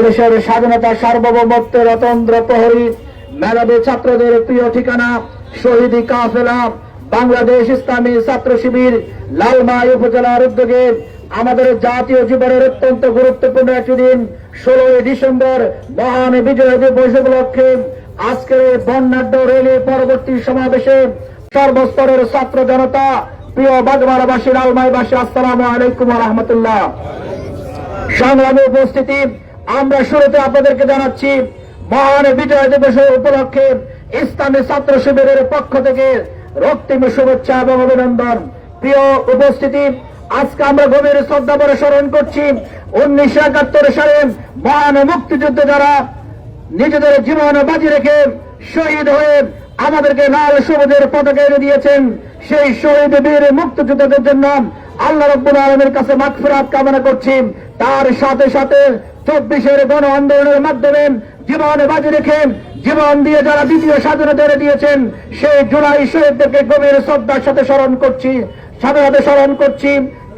এদেশের স্বাধীনতা সার্বভৌমত্ব রতন্দ্র প্রহরী, মেধাবী ছাত্রদের প্রিয় ঠিকানা, শহীদি কাফেলা, বাংলাদেশ ইসলামী ছাত্র শিবির, লালমাই উপজেলার উদ্যোগে আমাদের জাতীয় জীবনের অত্যন্ত গুরুত্বপূর্ণ একটি দিন, ষোলোই ডিসেম্বর মহান বিজয় দিবস উপলক্ষে আজকের এই বর্ণাঢ্য রেলি পরবর্তী সমাবেশে সর্বস্তরের ছাত্র জনতা, প্রিয় বাগমারাবাসী, লালমাইবাসী, আসসালামু আলাইকুম রহমতুল্লাহ। সংগ্রামী উপস্থিতি আমরা শুরুতে আপনাদেরকে জানাচ্ছি, মহান বিজয় দিবস উপলক্ষে ইসলামী ছাত্র শিবিরের পক্ষ থেকে রক্তিম শুভেচ্ছা এবং অভিনন্দন। প্রিয় উপস্থিতি, আজকে আমরা গভীর শ্রদ্ধা করে স্মরণ করছি, উনিশশো একাত্তর সালে মহান মুক্তিযুদ্ধে যারা নিজেদের জীবন বাজি রেখে শহীদ হয়ে আমাদেরকে লাল সবুজের পতাকা এনে দিয়েছেন, সেই শহীদ বীর মুক্তিযোদ্ধাদের জন্য আল্লাহ রব্বুল আলমের কাছে মাগফিরাত কামনা করছি। তার সাথে সাথে চব্বিশের গণ আন্দোলনের মাধ্যমে জীবন বাজি রেখে জীবন দিয়ে যারা দ্বিতীয় স্বাধীনতা এনে দিয়েছেন, সেই জুলাই শহীদদেরকে গভীর শ্রদ্ধার সাথে স্মরণ করছি সাথে স্মরণ করছি।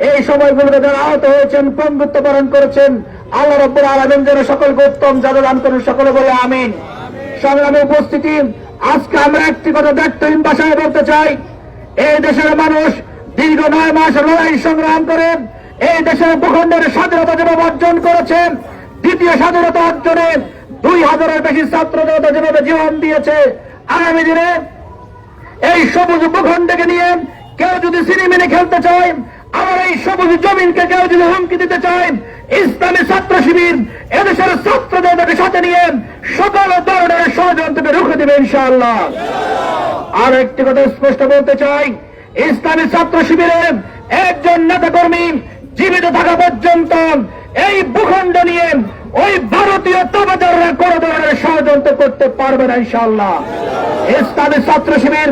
এই সময়গুলোতে যারা আহত হয়েছেন, পঙ্গুত্ব বরণ করেছেন, আল্লাহ রব্বুল আলমিন যেন সকলকে উত্তম যাদা দান করুন, সকলে বলে আমিন। সংগ্রামে উপস্থিতি, আজকে আমরা একটি কথা দায়িত্বহীন ভাষায় বলতে চাই, এই দেশের মানুষ দীর্ঘ নয় মাস লড়াই সংগ্রাম করে, এই দেশের ভূখণ্ডের স্বাধীনতা যেভাবে অর্জন করেছেন স্বাধীনতা দুই হাজারের বেশি ছাত্র জনতা যেভাবে জীবন দিয়েছে, আগামী দিনে এই সবুজ ভূখণ্ডকে নিয়ে কেউ যদি সিনেমিনে খেলতে চায় আমার এই সবুজ জমিনকে কেউ যদি হুমকি দিতে চায়, ইসলামী ছাত্র শিবির এদেশের ছাত্রদেরকে সাথে নিয়ে সকল ধরনের ষড়যন্ত্রকে রুখে দেবে ইনশাআল্লাহ। আর একটি কথা স্পষ্ট বলতে চাই, ইসলামী ছাত্র শিবিরের একজন নেতা কর্মী জীবিত থাকা পর্যন্ত এই ভূখণ্ড নিয়ে পারবে না ইনশাআল্লাহ। ইসলামী ছাত্র শিবির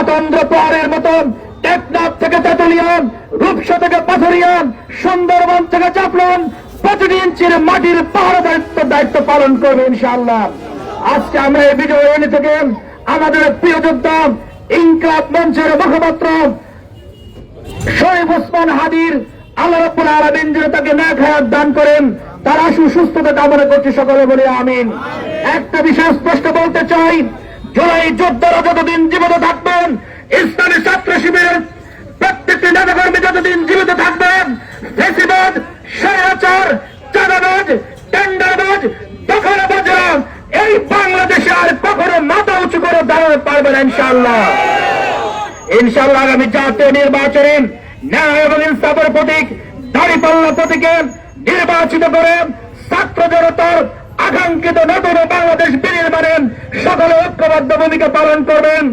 অতন্ত্র পাহাড়ের মতন টেকনাফ থেকে তেতুলিয়ান, রূপসা থেকে পাথরিয়ান, সুন্দরবন থেকে চাপলন, প্রতিটি ইঞ্চির মাটির পাহাড় দায়িত্ব দায়িত্ব পালন করবে ইনশাআল্লাহ। আজকে আমরা এই বিজয় রেলি থেকে আমাদের প্রিয় যোদ্ধা ইনকাব মঞ্চের মুখপাত্র শরীফ ওসমান হাদির আল্লাহ রাব্বুল আলামিন যেন তাকে না খায়াত দান করেন, তার আশু সুস্থতা কামনা করছি সকলে বলে আমিন। একটা বিষয় স্পষ্ট বলতে চাই। জুলাই যোদ্ধারা যতদিন জীবিত থাকবেন, ইসলামী ছাত্র শিবিরের প্রত্যেকটি নেতাকর্মী যতদিন জীবিত থাকবেন, ফেসিবাদ, স্বৈরাচার, চাঁদাবাজ, টেন্ডারবাজ, দখলবাজরা এই বাংলাদেশে আর কখনো মাথা উঁচু করে দাঁড়াতে পারবে না, ইনশাআল্লাহ। ইনশাআল্লাহ আগামী জাতীয় নির্বাচনে ন্যায় এবং ইনসাফের প্রতীক দাঁড়িপাল্লা প্রতীকে নির্বাচিত করে ছাত্র সকলে ঐক্যবদ্ধ ভূমিকা পালন করবেন।